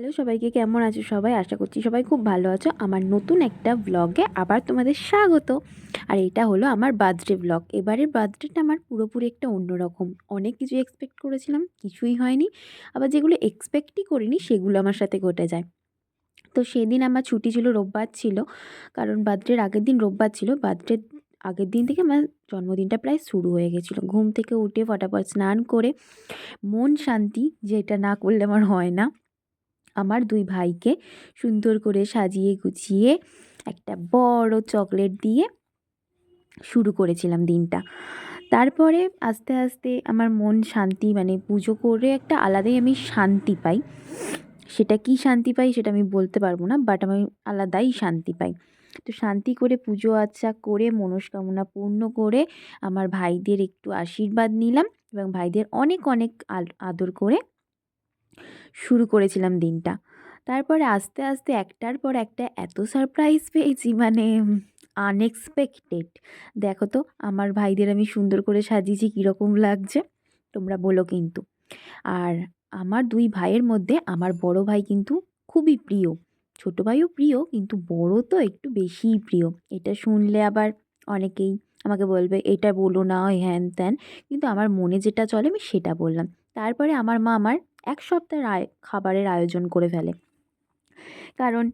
Hello সবাইকে, কেমন আছো সবাই? আশা করছি সবাই খুব ভালো আছো। আমার নতুন একটা ব্লগে আবার তোমাদের স্বাগত। আর এটা হলো আমার বার্থডে ব্লগ এবারের বার্থডেটা আমার পুরোপুরি একটা অন্যরকম। অনেক কিছু এক্সপেক্ট করেছিলাম, কিছুই হয়নি। আবার যেগুলো এক্সপেক্টই করিনি, সেগুলো আমার সাথে ঘটে যায়। তো সেদিন আমার ছুটি ছিল, রোববার ছিল। কারণ বার্থডের আগের দিন রোববার ছিল। বার্থডের আগের দিন থেকে আমার জন্মদিনটা প্রায় শুরু হয়ে গেছিল। ঘুম থেকে উঠে ফটাফট স্নান করে মন শান্তি, যেটা না করলে আমার হয় না। আমার দুই ভাইকে সুন্দর করে সাজিয়ে গুছিয়ে একটা বড় চকলেট দিয়ে শুরু করেছিলাম দিনটা। তারপরে আস্তে আস্তে আমার মন শান্তি মানে পুজো করে একটা আলাদাই আমি শান্তি পাই। সেটা কি শান্তি পাই সেটা আমি বলতে পারব না বাট আমি আলাদাই শান্তি পাই। তো শান্তি করে পুজো আচ্চা করে, মনস্কামনা পূর্ণ করে আমার ভাইদের একটু আশীর্বাদ নিলাম এবং ভাইদের অনেক অনেক আদর করে শুরু করেছিলাম দিনটা। তারপরে আস্তে আস্তে একটার পর একটা এত সারপ্রাইজ পেয়েছি মানে আনএক্সপেক্টেড দেখো তো, আমার ভাইদের আমি সুন্দর করে সাজিয়েছি, কীরকম লাগছে, তোমরা বলো কিন্তু। আর আমার দুই ভাইয়ের মধ্যে আমার বড় ভাই কিন্তু খুবই প্রিয়। ছোট ভাইও প্রিয়, কিন্তু বড় তো একটু বেশিই প্রিয়। এটা শুনলে আবার অনেকেই আমাকে বলবে, এটা বলো না হ্যান ত্যান। কিন্তু আমার মনে যেটা চলে, আমি সেটা বললাম। তারপরে আমার মা আমার এক সপ্তাহের আয়, খাবারের আয়োজন করে ফেলে। কারণ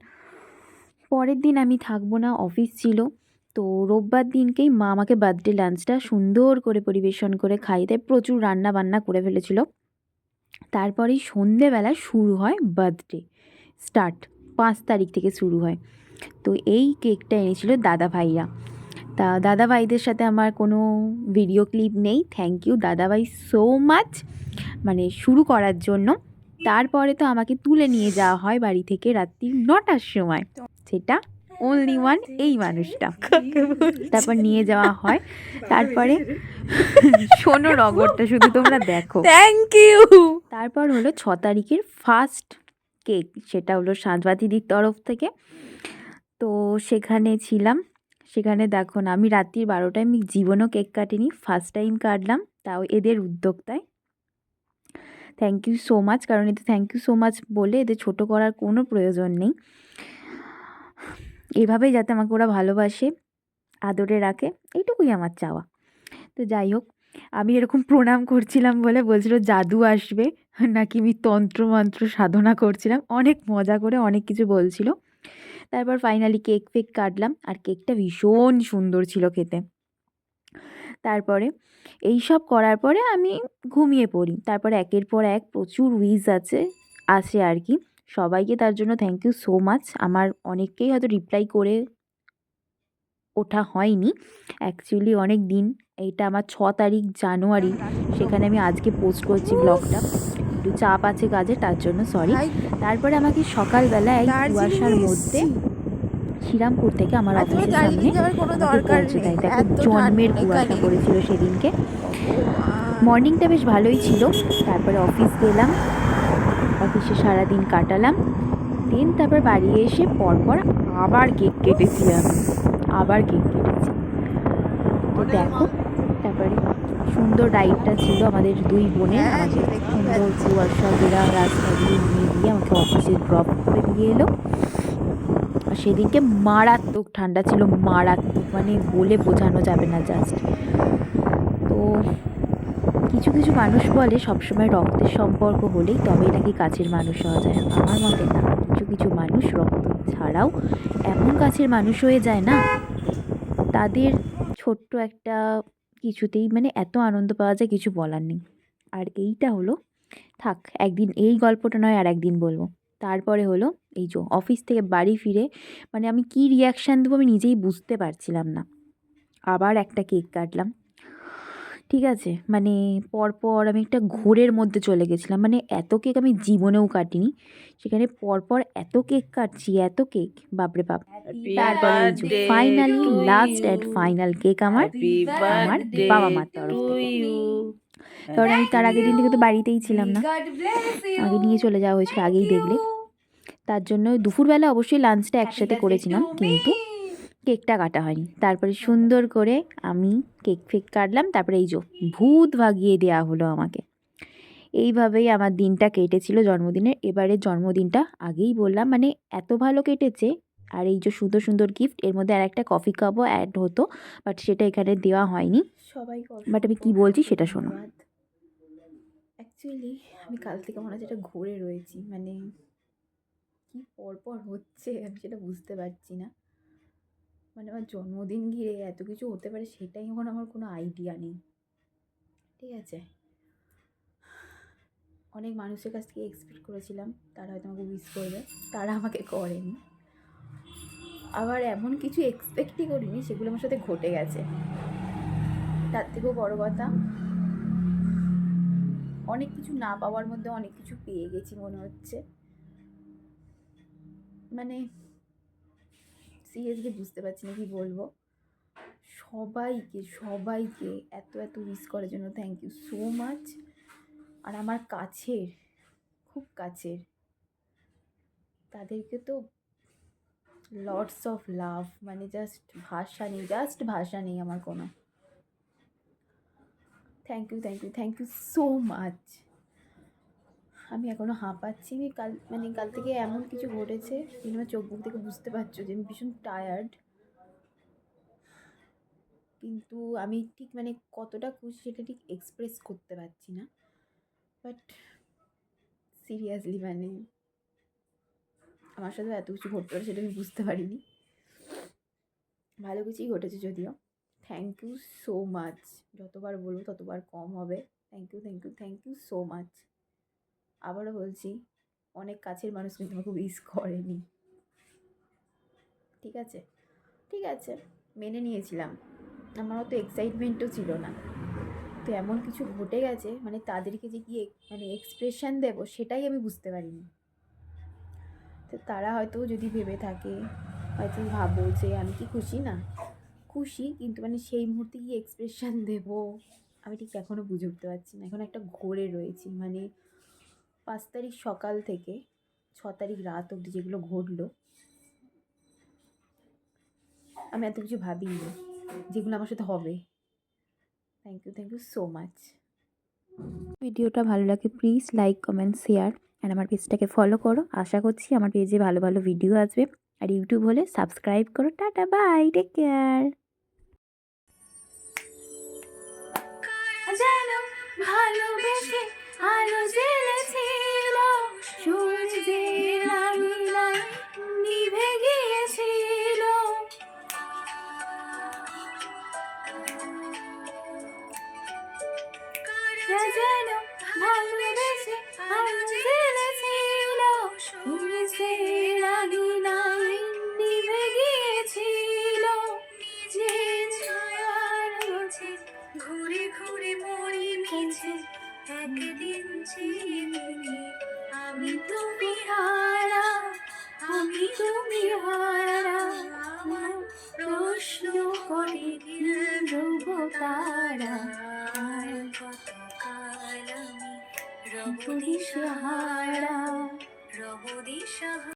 পরের দিন আমি থাকব না, অফিস ছিল। তো রোববার দিনকেই মা আমাকে বার্থডে লাঞ্চটা সুন্দর করে পরিবেশন করে খাইয়ে দেয়, প্রচুর রান্না বান্না করে ফেলেছিল। তারপরেই সন্ধেবেলা শুরু হয় বার্থডে স্টার্ট পাঁচ তারিখ থেকে শুরু হয়। তো এই কেকটা এনেছিল দাদা ভাইরা। তা দাদা ভাইদের সাথে আমার কোনো ভিডিও ক্লিপ নেই। থ্যাংক ইউ দাদা ভাই সো মাচ মানে শুরু করার জন্য। তারপরে তো আমাকে তুলে নিয়ে যাওয়া হয় বাড়ি থেকে রাত্রি নটার সময়। সেটা অনলি ওয়ান এই মানুষটা। তারপর নিয়ে যাওয়া হয়। তারপরে শোনো রগরটা শুধু তোমরা দেখো। থ্যাংক ইউ তারপর হলো ছ তারিখের ফার্স্ট কেক সেটা হলো সাঁজবাতিদির তরফ থেকে। তো সেখানে ছিলাম। সেখানে দেখো না আমি রাত্রির বারোটায় আমি জীবনও কেক কাটিনি ফার্স্ট টাইম কাটলাম তাও এদের উদ্যোক্তায়। থ্যাংক ইউ সো মাচ কারণ এতে থ্যাংক ইউ সো মাচ বলে এদের ছোট করার কোনো প্রয়োজন নেই। এভাবেই যাতে আমাকে ওরা ভালোবাসে, আদরে রাখে, এইটুকুই আমার চাওয়া। তো যাই হোক, আমি এরকম প্রণাম করছিলাম বলে বলছিল, জাদু আসবে। নাকি আমি তন্ত্র মন্ত্র সাধনা করছিলাম, অনেক মজা করে অনেক কিছু বলছিল। তারপর ফাইনালি কেক ফেক কাটলাম, আর কেকটা ভীষণ সুন্দর ছিল খেতে। তারপরে এই সব করার পরে আমি ঘুমিয়ে পড়ি। তারপরে একের পর এক প্রচুর উইজ আছে আসে আর কি। সবাইকে তার জন্য থ্যাংক ইউ সো মাচ আমার অনেককেই হয়তো রিপ্লাই করে ওঠা হয়নি। অ্যাকচুয়ালি অনেক দিন এইটা আমার ছ তারিখ জানুয়ারি সেখানে আমি আজকে পোস্ট করছি ব্লগটা একটু চাপ আছে কাজে তার জন্য সরি তারপরে আমাকে সকালবেলা এই কুয়াশার মধ্যে শ্রীরামপুর থেকে আমার অফিসের সামনে। পৌঁছে দেয়। দেখো জন্মের কুয়াশা। পড়েছিল সেদিনকে। মর্নিংটা বেশ ভালোই ছিল। তারপরে অফিস গেলাম। অফিসে সারাদিন কাটালাম। দিন তারপর বাড়ি এসে পরপর আবার কেক কেটেছি আমি আবার কেক কেটেছি। তো দেখো তারপরে সুন্দর রাইডটা ছিল আমাদের দুই বোনের। হ্যাঁ, আমাকে সুন্দর। কুয়াশা ঘেরা রাস্তা দিয়ে নিয়ে গিয়ে আমাকে অফিসে ড্রপ করে দিয়ে এলো। সেদিনকে মারাত্মক ঠান্ডা ছিল, মারাত্মক মানে বলে বোঝানো যাবে না জাস্ট তো কিছু কিছু মানুষ বলে সবসময় রক্তের সম্পর্ক হলেই তবেই নাকি কাছের মানুষ হওয়া যায়। আমার মতে না, কিছু কিছু মানুষ রক্ত ছাড়াও এমন কাছের মানুষ হয়ে যায় না, তাদের ছোট্ট একটা কিছুতেই মানে এত আনন্দ পাওয়া যায়, কিছু বলার নেই। আর এইটা হলো, থাক, একদিন এই গল্পটা নয় আর একদিন বলব। তারপরে হলো এই যে অফিস থেকে বাড়ি ফিরে মানে আমি কী রিয়াকশান দেবো আমি নিজেই বুঝতে পারছিলাম না। আবার একটা কেক কাটলাম। ঠিক আছে মানে পরপর আমি একটা ঘোরের মধ্যে চলে গেছিলাম। মানে এত কেক আমি জীবনেও কাটিনি। সেখানে পরপর এত কেক কাটছি এত কেক বাপরে বাপ। তারপরে finally last and final cake আমার আমার বাবা মার তরফ থেকে। কারণ আমি তার আগের দিন থেকে তো বাড়িতেই ছিলাম না। আগে নিয়ে চলে যাওয়া হয়েছিল আগেই দেখলে। তার জন্য দুপুরবেলা অবশ্যই লাঞ্চটা একসাথে করেছিলাম কিন্তু কেকটা কাটা হয়নি। তারপরে সুন্দর করে আমি কেক ফেক কাটলাম তারপরে এই যে ভূত ভাগিয়ে দেওয়া হলো আমাকে। এইভাবেই আমার দিনটা কেটেছিল জন্মদিনের। এবারের জন্মদিনটা আগেই বললাম মানে এত ভালো কেটেছে। আর এই যে সুন্দর সুন্দর গিফট এর মধ্যে আর একটা কফি কাপও অ্যাড হতো বাট সেটা এখানে দেওয়া হয়নি। সবাই But আমি কি বলছি সেটা শোনো। অ্যাকচুয়ালি আমি কাল থেকে মনে হচ্ছে এটা ঘুরে রয়েছি মানে কি পরপর হচ্ছে আমি সেটা বুঝতে পারছি না। মানে আমার জন্মদিন ঘিরে এত কিছু হতে পারে সেটাই এখন আমার কোনো আইডিয়া নেই। ঠিক আছে? অনেক মানুষের কাছ থেকে এক্সপেক্ট করেছিলাম, তারা হয়তো আমাকে উইশ করবে, তারা আমাকে করেনি। আবার এমন কিছু এক্সপেক্টই করিনি, সেগুলো আমার সাথে ঘটে গেছে। তার থেকেও বড় কথা অনেক কিছু না পাওয়ার মধ্যে অনেক কিছু পেয়ে গেছি মনে হচ্ছে। মানে সিরিয়াসলি বুঝতে পারছি না কি বলব। সবাইকে সবাইকে এত এত মিস করার জন্য থ্যাংক ইউ সো মাচ আর আমার কাছের, খুব কাছের, তাদেরকে তো লটস অফ লাভ মানে জাস্ট ভাষা নেই জাস্ট ভাষা নেই আমার কোনো। Thank you thank you thank you so much আমি এখনও হাঁপাচ্ছি। আমি কাল মানে কাল থেকে এমন কিছু ঘটেছে যেন আমার চোখ মুখ থেকে বুঝতে পারছ যে আমি ভীষণ টায়ার্ড কিন্তু আমি ঠিক মানে কতটা খুশি সেটা ঠিক এক্সপ্রেস করতে পারছি না। বাট সিরিয়াসলি মানে আমার সাথে এত কিছু ঘটতে পারে সেটা আমি বুঝতে পারিনি। ভালো কিছুই ঘটেছে যদিও। থ্যাংক ইউ সো মাচ যতবার বলব ততবার কম হবে। Thank you thank you thank you so much আবারও বলছি, অনেক কাছের মানুষ কিন্তু আমাকে উইস করেনি। ঠিক আছে? ঠিক আছে, মেনে নিয়েছিলাম। আমার অত এক্সাইটমেন্টও ছিল না। তো এমন কিছু ঘটে গেছে মানে তাদেরকে যে কি মানে এক্সপ্রেশন দেবো সেটাই আমি বুঝতে পারিনি। তো তারা হয়তো যদি ভেবে থাকে, হয়তো ভাবো যে আমি কি খুশি না? খুশি, কিন্তু মানে সেই মুহূর্তে কি এক্সপ্রেশন দেব। আমি ঠিক এখনও বুঝে উঠতে পারছি না। এখন একটা ঘোরে রয়েছি। মানে পাঁচ তারিখ সকাল থেকে ছ তারিখ রাত অবধি যেগুলো ঘটলো, আমি এত কিছু ভাবিনি যেগুলো আমার সাথে হবে। Thank you thank you so much ভিডিওটা ভালো লাগে প্লিজ লাইক কমেন্ট শেয়ার আর আমার পেজটাকে ফলো করো। আশা করছি আমার পেজে ভালো ভালো ভিডিও আসবে। আর ইউটিউব হলে সাবস্ক্রাইব করো। টাটা বাই টেক কেয়ার ভালোবেসে আলো জ্বেলেছিল তুমি হারা আমার প্রশ্ন করে ধ্রুব তারা আর কত কাল আমি রব দিশাহারা। রব দিশাহারা।